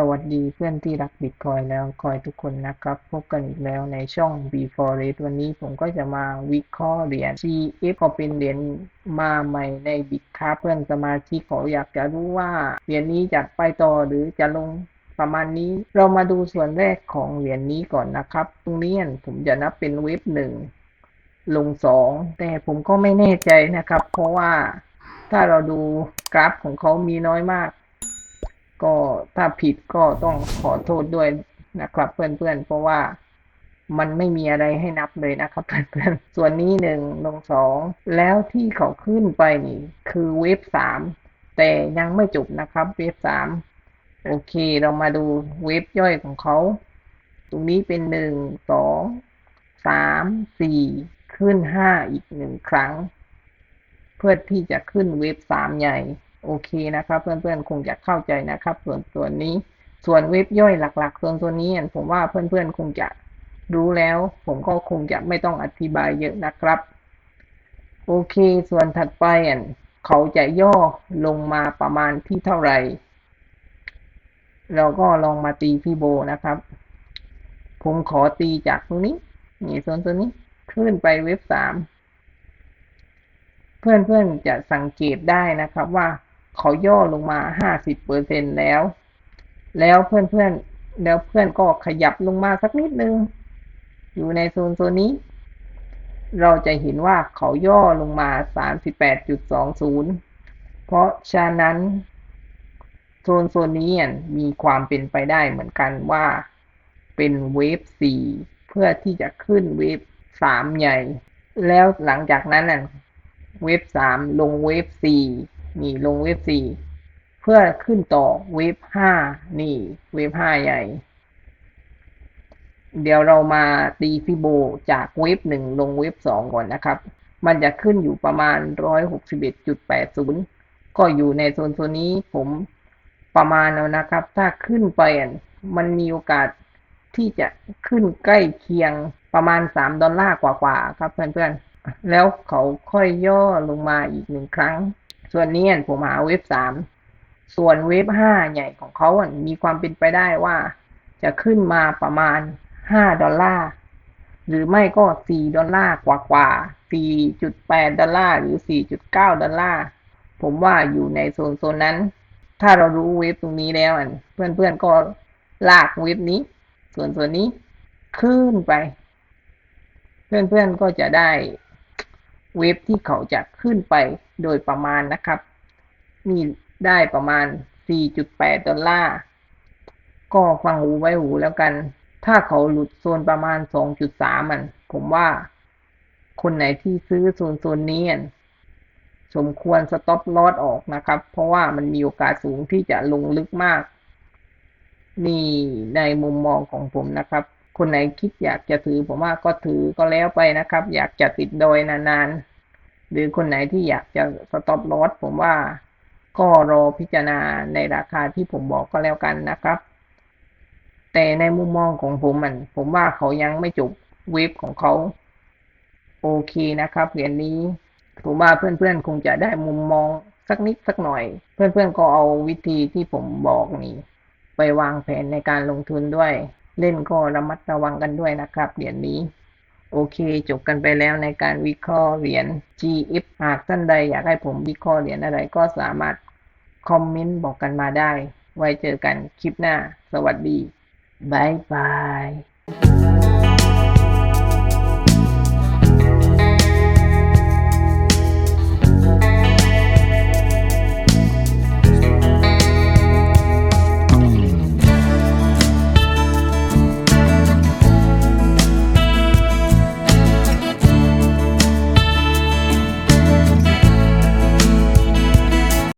สวัสดีเพื่อนที่รักบิตคอยแล้วคอยทุกคนนะครับ พบกันอีกแล้วในช่อง b f o r e s t วันนี้ผมก็จะมาวิเคราะห์เหรียญ CF ก็เป็นเหรียญมาใหม่ในบิตครับเพื่อนสมาชิกเขาอยากจะรู้ว่าเหรียญนี้จะไปต่อหรือจะลงประมาณนี้เรามาดูส่วนแรกของเหรียญนี้ก่อนนะครับ ตรงนี้ผมจะนับเป็นเว็บหนึ่งลงสองแต่ผมก็ไม่แน่ใจนะครับ เพราะว่าถ้าเราดูกราฟของเขามีน้อยมาก ก็ถ้าผิดก็ต้องขอโทษด้วยนะครับเพื่อนๆ เพราะว่ามันไม่มีอะไรให้นับเลยนะครับเพื่อนๆ ส่วนนี้หนึ่งลงสองแล้วที่เขาขึ้นไปนี่ คือเวฟสามแต่ยังไม่จบนะครับเวฟสามโอเคเรามาดูเวฟย่อยของเขา ตรงนี้เป็นหนึ่งสองสามสี่ขึ้นห้าอีกหนึ่งครั้ง เพื่อที่จะขึ้นเวฟสามใหญ่ โอเคนะครับ เพื่อนๆคงจะเข้าใจนะครับ ส่วนส่วนนี้ ส่วนเว็บย่อยหลัก ๆ ส่วนตัวนี้ผมว่าเพื่อนๆคงจะรู้แล้ว ผมก็คงจะไม่ต้องอธิบายเยอะนะครับ โอเค ส่วนถัดไปเขาจะย่อลงมาประมาณที่เท่าไหร่ เราก็ลองมาตีพี่โบนะครับ ผมขอตีจากตรงนี้ นี่ส่วนตัวนี้ขึ้นไปเว็บสามเพื่อนๆจะสังเกตได้นะครับว่า เขาย่อลงมาห้าสิบเปอร์เซ็นแล้ว แล้วเพื่อนๆแล้วเพื่อนก็ขยับลงมาสักนิดนึง อยู่ในโซนโซนนี้ เราจะเห็นว่าเขาย่อลงมาสามสิบแปดจุดสองศูนย์เพราะฉะนั้นโซนโซนนี้มีความเป็นไปได้เหมือนกันว่า เป็นเวฟสี่เพื่อที่จะขึ้นเวฟสามใหญ่ แล้วหลังจากนั้นเวฟสามลงเวฟสี่ นี่ลงเวฟสี่เพื่อขึ้นต่อเวฟห้านี่เวฟห้าใหญ่ เดี๋ยวเรามาตีฟิโบจากเวฟหนึ่งลงเวฟสองก่อนนะครับ มันจะขึ้นอยู่ประมาณร้อยหกสิบเอ็ดจุดแปดศูนย์ก็อยู่ในโซนโซนนี้ผมประมาณแล้วนะครับ ถ้าขึ้นไปมันมีโอกาสที่จะขึ้นใกล้เคียงประมาณสามดอลลาร์กว่าๆครับเพื่อนๆ แล้วเขาค่อยย่อลงมาอีกหนึ่งครั้ง ส่วนนี้ผมหาเว็บสามส่วนเว็บห้าใหญ่ของเขามีความเป็นไปได้ว่า จะขึ้นมาประมาณห้าดอลลาร์หรือไม่ก็สี่ดอลลาร์กว่ากว่าสี่จุดแปดดอลลาร์หรือสี่จุดเก้าดอลลาร์ผมว่าอยู่ในโซนโซนนั้น ถ้าเรารู้เว็บตรงนี้แล้วเพื่อนๆก็ลากเว็บนี้ ส่วนส่วนนี้ขึ้นไป เพื่อนๆก็จะได้ เว็บที่เขาจะขึ้นไปโดยประมาณนะครับ มีได้ประมาณ 4.8 ดอลลาร์ ก็ฟังหูไว้หูแล้วกัน ถ้าเขาหลุดโซนประมาณ 2.3 มัน ผมว่าคนไหนที่ซื้อโซนโซนนี้สมควรสต็อปลอสออกนะครับ เพราะว่ามันมีโอกาสสูงที่จะลงลึกมาก นี่ในมุมมองของผมนะครับ คนไหนคิดอยากจะถือ ผมว่าก็ถือก็แล้วไปนะครับ อยากจะติดโดยนานๆ หรือคนไหนที่อยากจะสต็อปลอสผมว่าก็รอพิจารณาในราคาที่ผมบอกก็แล้วกันนะครับ แต่ในมุมมองของผมมัน ผมว่าเขายังไม่จบเวฟของเขา โอเคนะครับเหรียญนี้ผมว่าเพื่อนๆคงจะได้มุมมองสักนิดสักหน่อย เพื่อนๆก็เอาวิธีที่ผมบอกนี่ไปวางแผนในการลงทุนด้วย เล่นก็ระมัดระวังกันด้วยนะครับเหรียญนี้ โอเค จบกันไปแล้วในการวิเคราะห์เหรียญ GF หากท่านใดอยากให้ผมวิเคราะห์เหรียญอะไรก็สามารถคอมเมนต์บอกกันมาได้ ไว้เจอกันคลิปหน้า สวัสดีบายบาย